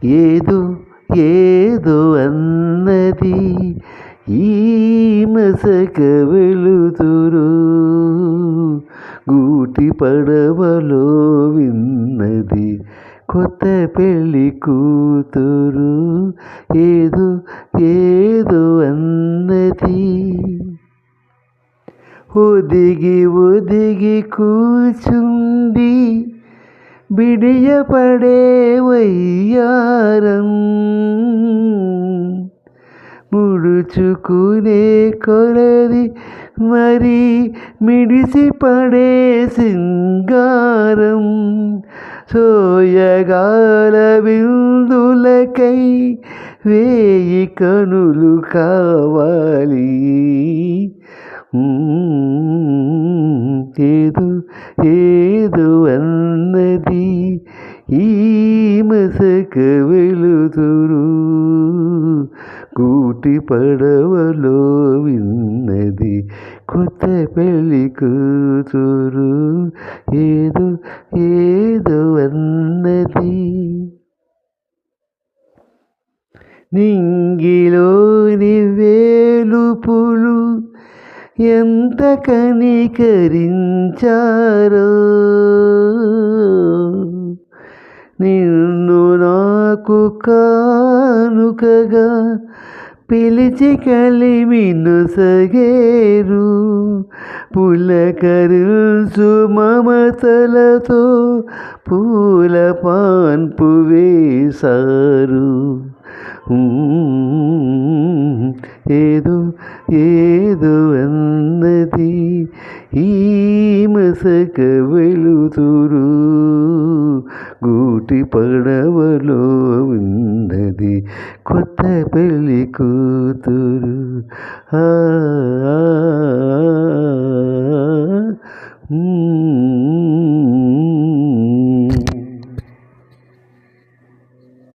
ఏదో ఏదో అన్నది ఈ మసక వెళుతురు గూటి పడవలో విన్నది కొత్త పెళ్ళి కూతురు ఏదో ఏదో అన్నది ఒదిగి ఒదిగి కూచుంది బిడియపడే వయ్యారం ముడుచుకునే కొలది మరి మిడిసిపడే సింగారం సోయగాల బిందులకై వేయి కనులు కావాలి. ఏదో ఏదో అన్నది ఈ మసక వెలుతురు కూటి పడవలో విన్నది కొత్త పెళ్ళి కూతురు. ఏదో ఏదో అన్నది. నింగిలోని వేలుపులు ఎంత కనికరించారో. నాకు కానుకగా పిలిచి కలిమిను సగేరు పులకరుసు మమతలతో పూల పాన్పు వేశారు. ఏదో ఏదో అన్నది ఈ మసక వెళుతురు గూటి పడవలో ఉన్నది కొత్త పెళ్ళి కూతురు. ఆ.